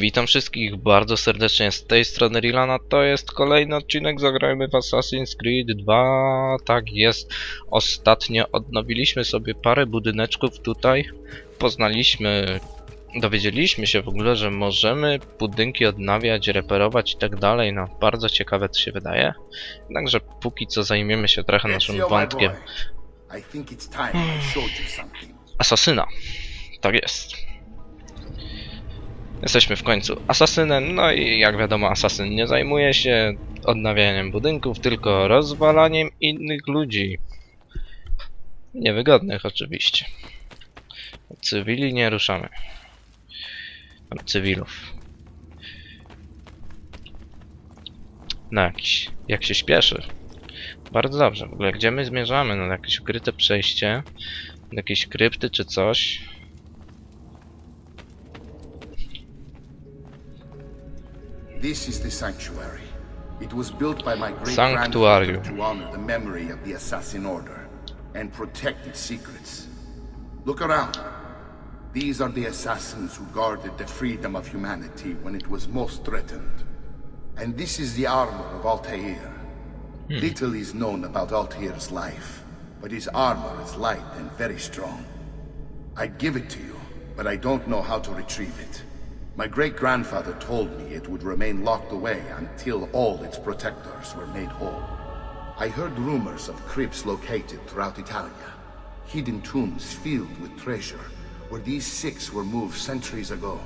Witam wszystkich bardzo serdecznie z tej strony Rilana. To jest kolejny odcinek Zagrajmy w Assassin's Creed 2. Tak jest. Ostatnio odnowiliśmy sobie parę budyneczków tutaj. Poznaliśmy, dowiedzieliśmy się w ogóle, że możemy budynki odnawiać, reperować i tak dalej. No, bardzo ciekawe to się wydaje. Jednakże póki co zajmiemy się trochę naszym wątkiem asasyna. Tak jest. Jesteśmy w końcu asasynem, no i jak wiadomo, asasyn nie zajmuje się odnawianiem budynków, tylko rozwalaniem innych ludzi. Niewygodnych oczywiście. Cywili nie ruszamy. Cywilów. No jakiś, jak się śpieszy. Bardzo dobrze. W ogóle gdzie my zmierzamy? No jakieś ukryte przejście. Do jakiejś krypty czy coś. This is the sanctuary. It was built by my great grandfather to honor the memory of the assassin order and protect its secrets. Look around. These are the assassins who guarded the freedom of humanity when it was most threatened. And this is the armor of Altair. Hmm. Little is known about Altair's life, but his armor is light and very strong. I'd give it to you, but I don't know how to retrieve it. My great grandfather told me it would remain locked away until all its protectors were made whole. I heard rumors of crypts located throughout Italia, hidden tombs filled with treasure, where these six were moved centuries ago.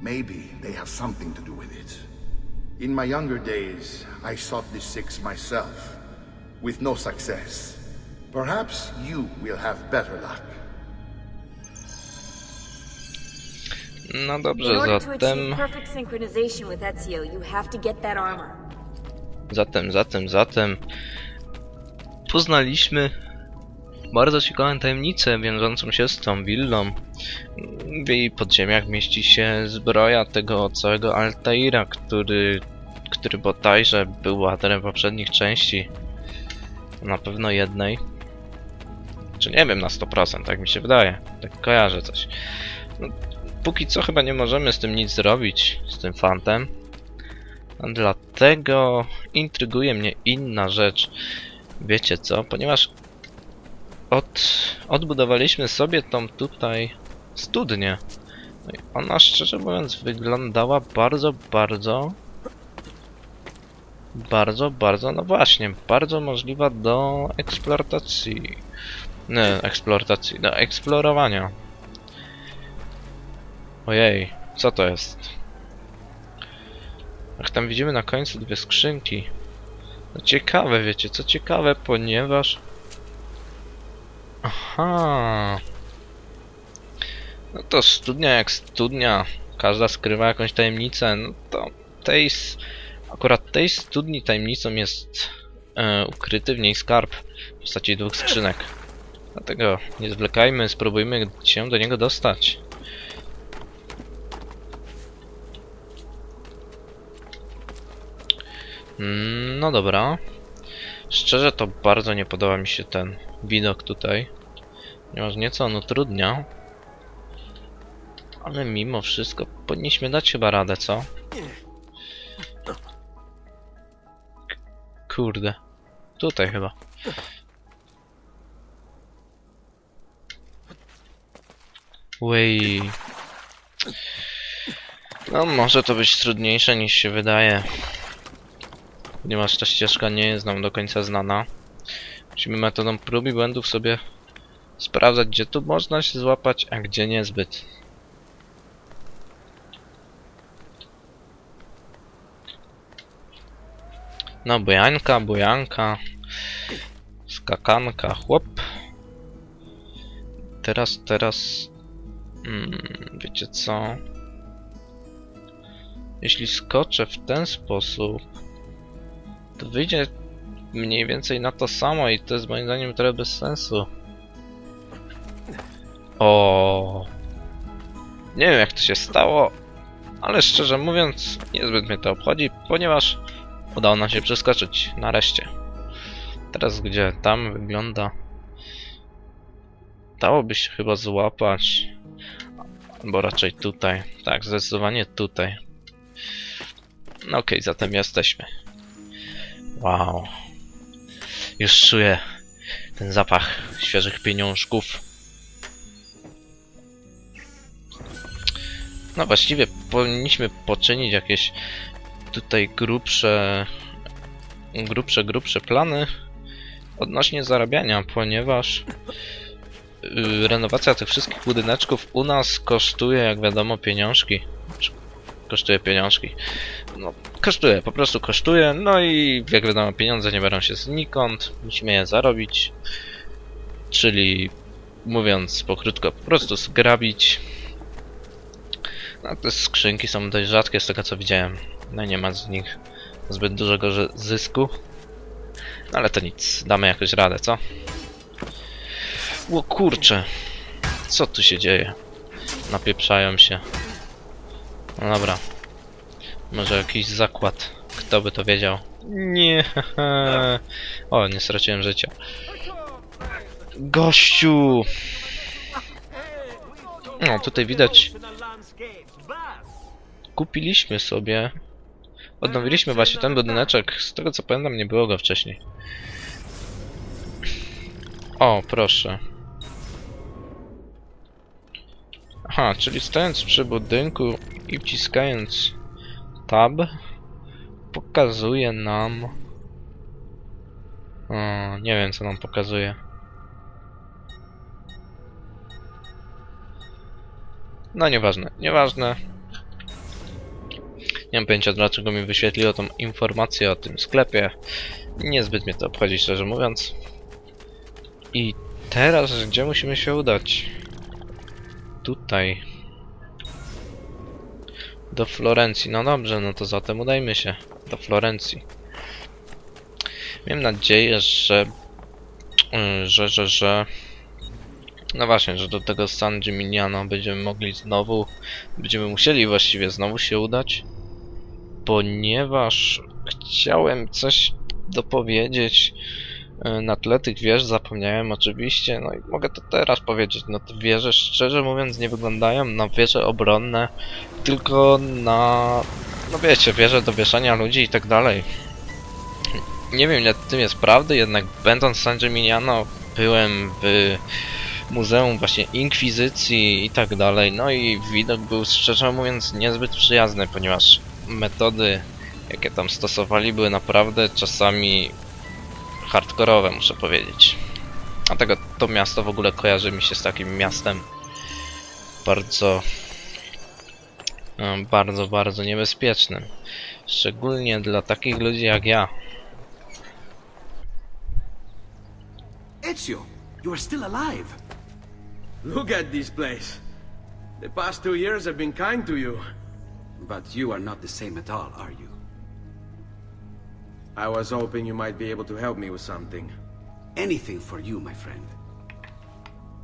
Maybe they have something to do with it. In my younger days, I sought the six myself, with no success. Perhaps you will have better luck. Get that armor. zatem, zatem, zatem poznaliśmy bardzo ciekawą tajemnicę wiążącą się z tą willą. W jej podziemiach mieści się zbroja tego całego Altaira, który, który bodajże był bohaterem poprzednich części. Na pewno jednej. Czy nie wiem na 100%, tak mi się wydaje. Tak kojarzę coś. No, póki co chyba nie możemy z tym nic zrobić, z tym fantem. Dlatego intryguje mnie inna rzecz. Wiecie co? Ponieważ od, odbudowaliśmy sobie tą tutaj studnię. No i ona szczerze mówiąc wyglądała bardzo, bardzo bardzo, bardzo, no właśnie, bardzo możliwa do eksploatacji. Nie, eksploatacji, do eksplorowania. Ojej, co to jest? Ach, tam widzimy na końcu dwie skrzynki. No ciekawe, wiecie, co ciekawe, ponieważ... Aha. No to studnia jak studnia. Każda skrywa jakąś tajemnicę. No to tej... Akurat tej studni tajemnicą jest e, ukryty w niej skarb w postaci dwóch skrzynek. Dlatego nie zwlekajmy, spróbujmy się do niego dostać. No dobra. Szczerze to bardzo nie podoba mi się ten widok tutaj. Ponieważ nieco on utrudnia. Ale mimo wszystko powinniśmy dać chyba radę, co? Kurde. Tutaj chyba. Wej. No może to być trudniejsze niż się wydaje. Ponieważ ta ścieżka nie jest nam do końca znana. Musimy metodą prób i błędów sobie sprawdzać, gdzie tu można się złapać, a gdzie niezbyt. No, bujanka, bujanka, skakanka, chłop. Teraz, teraz... Mm, wiecie co? Jeśli skoczę w ten sposób, to wyjdzie mniej więcej na to samo i to jest moim zdaniem trochę bez sensu. O, Nie wiem jak to się stało, ale szczerze mówiąc niezbyt mnie to obchodzi, ponieważ udało nam się przeskoczyć, nareszcie. Teraz gdzie tam wygląda... Dałoby się chyba złapać, Bo raczej tutaj. Tak, zdecydowanie tutaj. No okej, zatem jesteśmy. Wow. Już czuję ten zapach świeżych pieniążków. No właściwie powinniśmy poczynić jakieś tutaj grubsze, grubsze, grubsze plany odnośnie zarabiania, ponieważ yy, renowacja tych wszystkich budyneczków u nas kosztuje, jak wiadomo, pieniążki. Kosztuje pieniążki. No, kosztuje, po prostu kosztuje. No i jak wiadomo, pieniądze nie biorą się znikąd. Musimy je zarobić. Czyli, mówiąc pokrótko, po prostu zgrabić. No, te skrzynki są dość rzadkie z tego co widziałem. No nie ma z nich zbyt dużego zysku. No ale to nic, damy jakoś radę, co? O kurcze, co tu się dzieje? Napieprzają się. No dobra. Może jakiś zakład. Kto by to wiedział? Nie. O, nie straciłem życia. Gościu! No, tutaj widać. Kupiliśmy sobie. Odnowiliśmy właśnie ten budyneczek. Z tego co pamiętam, nie było go wcześniej. O, proszę. Aha, czyli stojąc przy budynku i wciskając tab pokazuje nam o, nie wiem co nam pokazuje. No nieważne, nieważne. Nie mam pojęcia dlaczego mi wyświetliło tą informację o tym sklepie. Niezbyt mnie to obchodzi szczerze mówiąc. I teraz gdzie musimy się udać? Tutaj. Do Florencji. No dobrze, no to zatem udajmy się do Florencji. Miałem nadzieję, że... y, że, że, że... No właśnie, że do tego San Gimignano będziemy mogli znowu... Będziemy musieli właściwie znowu się udać. Ponieważ chciałem coś dopowiedzieć na tle tych wież zapomniałem oczywiście, no i mogę to teraz powiedzieć, no te wieże szczerze mówiąc nie wyglądają na wieże obronne, tylko na, no wiecie, wieże do wieszania ludzi i tak dalej. Nie wiem ile tym jest prawdy, jednak będąc w San byłem w Muzeum właśnie Inkwizycji i tak dalej, no i widok był szczerze mówiąc niezbyt przyjazny, ponieważ metody jakie tam stosowali były naprawdę czasami hardkorowe, muszę powiedzieć. Dlatego to miasto w ogóle kojarzy mi się z takim miastem bardzo, e, bardzo, bardzo niebezpiecznym. Szczególnie dla takich ludzi jak ja. Ezio, you are still alive. Look at this place. The past two years have been kind to you. But you are not the same at all, are you? I was hoping you might be able to help me with something. Anything for you, my friend.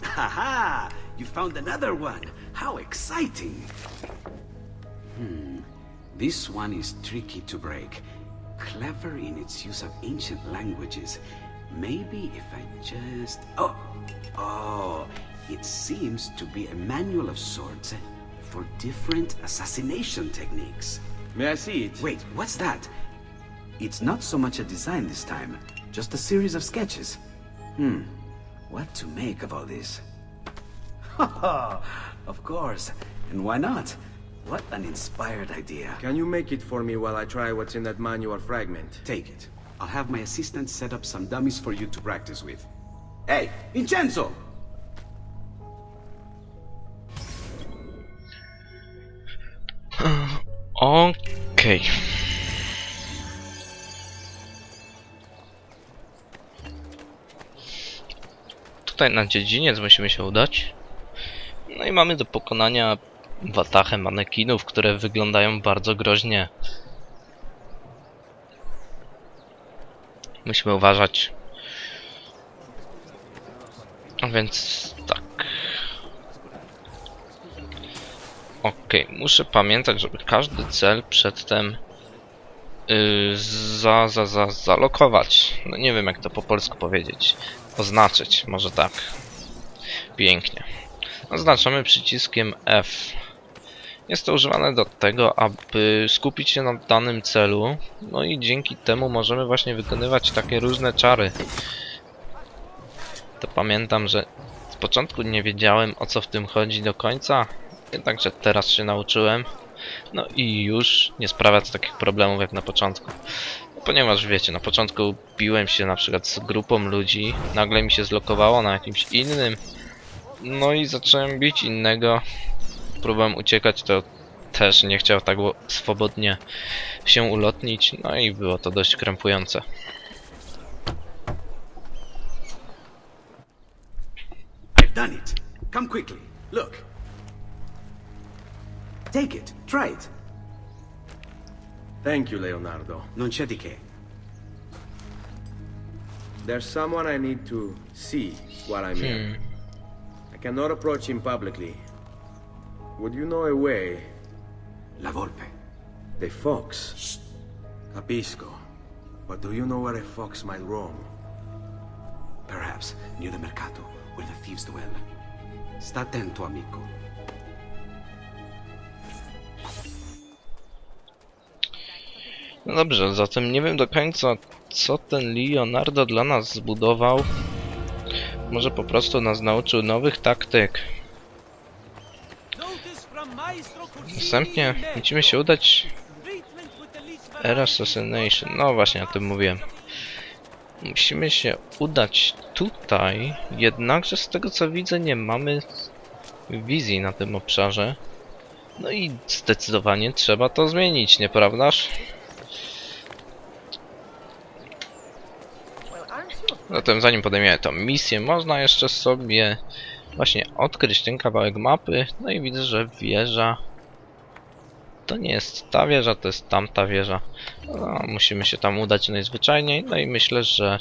Haha! You found another one! How exciting! Hmm. This one is tricky to break. Clever in its use of ancient languages. Maybe if I just... Oh! Oh! It seems to be a manual of sorts for different assassination techniques. May I see it? Wait, what's that? It's not so much a design this time, just a series of sketches. Hmm, what to make of all this? Ha ha! Of course, and why not? What an inspired idea. Can you make it for me while I try what's in that manual fragment? Take it. I'll have my assistant set up some dummies for you to practice with. Hey, Vincenzo! Okej. Tutaj na dziedziniec musimy się udać. No i mamy do pokonania watachę manekinów, które wyglądają bardzo groźnie. Musimy uważać. Więc tak. Okej, muszę pamiętać, żeby każdy cel przedtem yy, za, za, za, zalokować. No nie wiem jak to po polsku powiedzieć. Oznaczyć, może tak. Pięknie. Oznaczamy przyciskiem F. Jest to używane do tego, aby skupić się na danym celu, no i dzięki temu możemy właśnie wykonywać takie różne czary. To pamiętam, że z początku nie wiedziałem o co w tym chodzi do końca, jednakże teraz się nauczyłem. No i już nie sprawia to takich problemów jak na początku. Ponieważ wiecie, na początku biłem się na przykład z grupą ludzi, nagle mi się zlokowało na jakimś innym, no i zacząłem bić innego. Próbowałem uciekać, to też nie chciał tak swobodnie się ulotnić, no i było to dość krępujące. Done it. Come quickly. Look. Take it. Try it. Thank you, Leonardo. Non c'è di che. There's someone I need to see while I'm here. Hmm. I cannot approach him publicly. Would you know a way? La volpe. The fox. Capisco. But do you know where a fox might roam? Perhaps near the mercato, where the thieves dwell. Sta attento, amico. No dobrze, zatem nie wiem do końca co ten Leonardo dla nas zbudował. Może po prostu nas nauczył nowych taktyk. Następnie musimy się udać Era Assassination. No właśnie o tym mówiłem. Musimy się udać tutaj, jednakże z tego co widzę nie mamy wizji na tym obszarze. No i zdecydowanie trzeba to zmienić, nieprawdaż? Zatem zanim podejmiemy tą misję, można jeszcze sobie właśnie odkryć ten kawałek mapy. No i widzę, że wieża to nie jest ta wieża, to jest tamta wieża. No, musimy się tam udać najzwyczajniej, no i myślę, że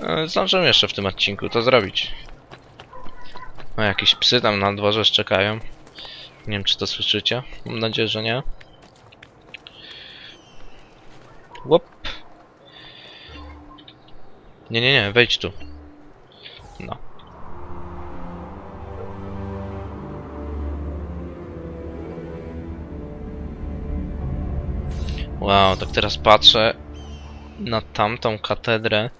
e, zdążymy jeszcze w tym odcinku to zrobić. No jakieś psy tam na dworze czekają. Nie wiem czy to słyszycie. Mam nadzieję, że nie. Łop. Nie, nie, nie, wejdź tu. No. Wow, tak teraz patrzę na tamtą katedrę.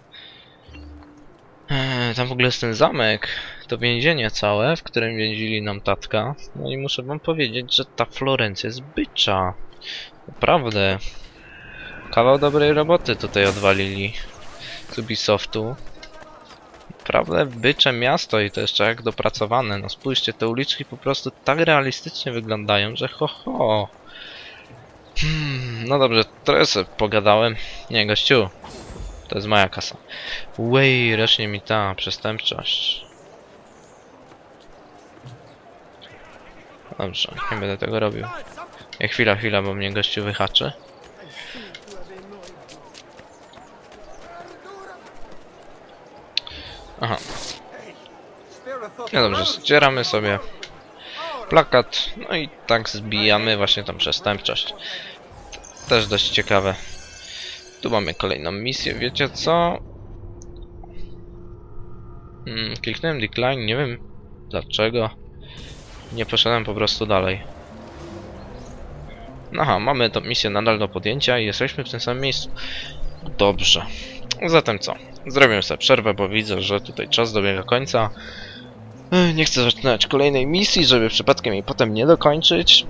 Eee, tam w ogóle jest ten zamek, to więzienie całe, w którym więzili nam tatka. No i muszę wam powiedzieć, że ta Florencja jest bycza. Naprawdę. Kawał dobrej roboty tutaj odwalili z Ubisoftu. Naprawdę bycze miasto i to jeszcze jak dopracowane. No spójrzcie, te uliczki po prostu tak realistycznie wyglądają, że ho ho. Hmm, no dobrze, trochę sobie pogadałem. Nie, gościu. To jest moja kasa. Wej, rośnie mi ta przestępczość. Dobrze, nie będę tego robił. Nie, chwila, chwila, bo mnie gościu wyhaczy. Aha. No dobrze, ścieramy sobie plakat, no i tak zbijamy właśnie tą przestępczość. Też dość ciekawe. Tu mamy kolejną misję, wiecie co? Hmm, kliknąłem decline, nie wiem dlaczego. Nie poszedłem po prostu dalej. Aha, mamy tą misję nadal do podjęcia i jesteśmy w tym samym miejscu. Dobrze. Zatem co? Zrobię sobie przerwę, bo widzę, że tutaj czas dobiega końca. Nie chcę zaczynać kolejnej misji, żeby przypadkiem jej potem nie dokończyć.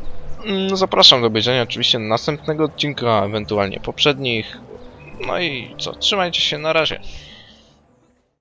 Mm, Zapraszam do obejrzenia oczywiście następnego odcinka, ewentualnie poprzednich. No i co, trzymajcie się, na razie.